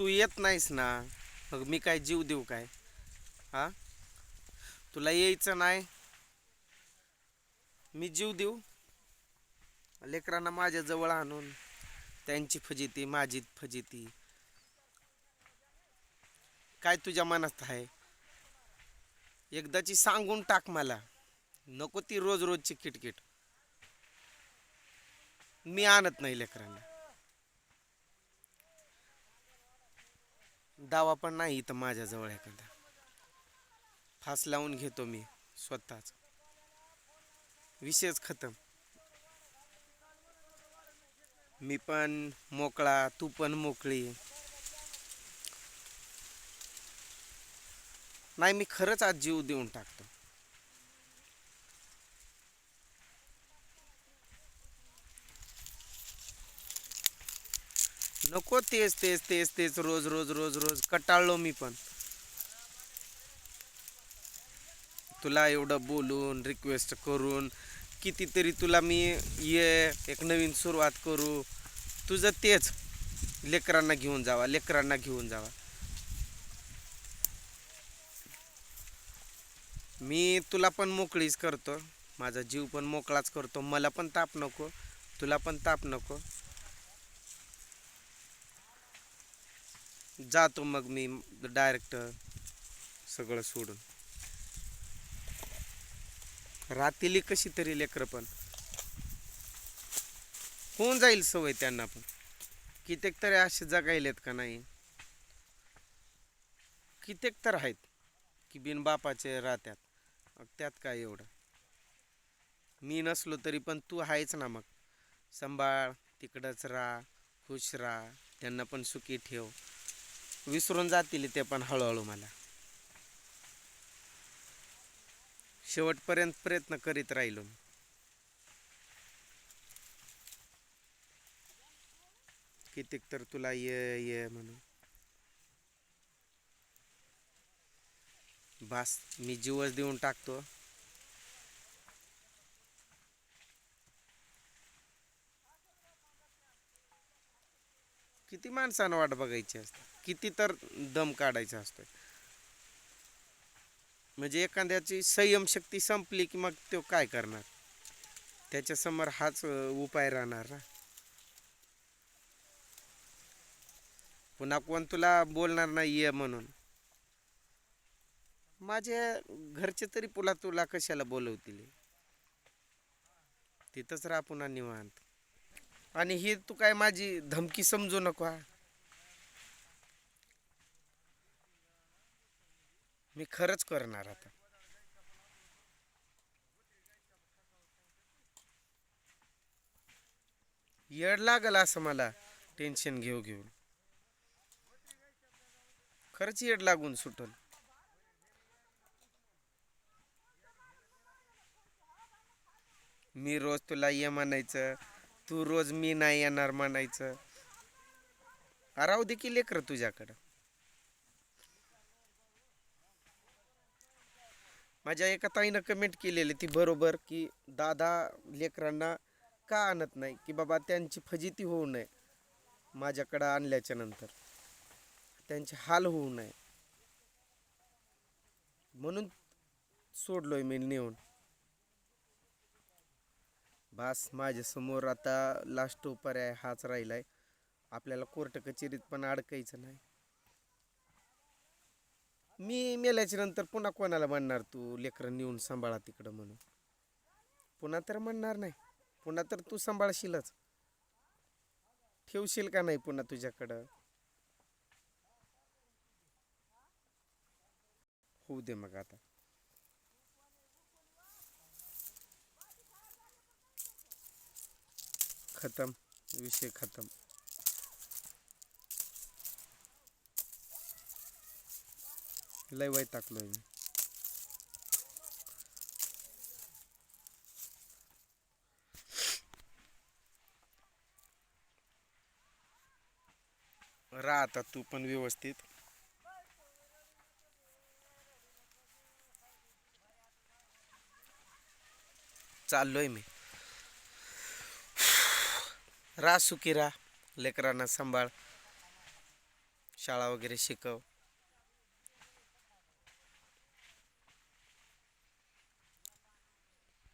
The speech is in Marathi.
तू येत नाहीस ना मग मी काय जीव देऊ काय? हा? तुला यायचं नाही. मी जीव देऊ. लेकरांना माझ्या जवळ आणून त्यांची फजिती माझी फजिती. काय तुझ्या मनात आहे? एकदाची सांगून टाक मला. नको ती रोज रोजची किटकिट. मी आणत नाही लेकरांना. दावा पण नाही इथं माझ्याजवळ एखादा. फास लावून घेतो मी स्वतःच. विषयच खतम. मी पण मोकळा तू पण मोकळी. नाही मी खरंच आज जीव देऊन टाकतो. नको तेच तेच तेच तेच रोज रोज रोज रोज. कटाळलो मी पण. तुला एवढं बोलून रिक्वेस्ट करून कितीतरी तुला मी ये एक नवीन सुरुवात करू. तुझं तेच. लेकरांना घेऊन जावा लेकरांना घेऊन जावा. मी तुला पण मोकळीच करतो. माझा जीव पण मोकळाच करतो. मला पण ताप नको. तुला पण ताप नको. जातो मग मी डायरेक्ट सगळं सोडून. रात्रीली कशी तरी लेकरं पण. होऊन जाईल सवय त्यांना पण. कित्येक तरी असे जगायलेत का नाही. कित्येक तर आहेत की बिनबापाचे राहत्यात. मग त्यात काय एवढं. मी नसलो तरी पण तू आहेच ना मग. सांभाळ तिकडंच राहा खुश राहा. त्यांना पण सुखी ठेव. विसरून जातील ते पण हळूहळू मला. शेवटपर्यंत प्रयत्न करीत राहिलो मी. कितीक तर तुला ये ये म्हणून. बास मी जीवच देऊन टाकतो. किती माणसानं वाट बघायची असते? किती तर दम काढायचा असतो म्हणजे एखाद्याची संयम शक्ती संपली की मग तो काय करणार? त्याच्यासमोर हाच उपाय राहणार ना. पुन्हा कोण तुला बोलणार नाही ये म्हणून. माझे घरचे तरी पुला तुला कशाला बोलवतील? तिथंच राहा पुन्हा निवांत. आणि ही तू काय माझी धमकी समजू नको मी खरंच करणार आता. येड लागल असं मला टेन्शन घेऊ घेऊन. खरंच येड लागून सुटल मी रोज तुला ये म्हणायचं तू रोज मी नाही येणार म्हणायचं. राहू दे की लेकर तुझ्याकडं. माझ्या एका ताईनं कमेंट केलेली ती बरोबर की दादा लेकरांना का आणत नाही? की बाबा त्यांची फजिती होऊ नये माझ्याकडं आणल्याच्या नंतर. त्यांचे हाल होऊ नये. म्हणून सोडलोय मी नेऊन. बास माझ्यासमोर आता लास्ट पर्याय हाच राहिला आहे आपल्याला कोर्ट कचेरीत पण अडकायचं नाही. मी मेल्याच्या नंतर पुन्हा कोणाला म्हणणार तू लेकरं नेऊन सांभाळा तिकडं म्हणून? पुन्हा तर म्हणणार नाही. पुन्हा तर तू सांभाळशीलच. ठेवशील का नाही पुन्हा तुझ्याकडं? होऊ दे मग आता. खतम विषय खतम. लय वय टाकलोय मी. राहता आता तू पण व्यवस्थित. चाललोय मी. रा सुखी राहा लेकरांना सांभाळ शाळा वगैरे शिकव.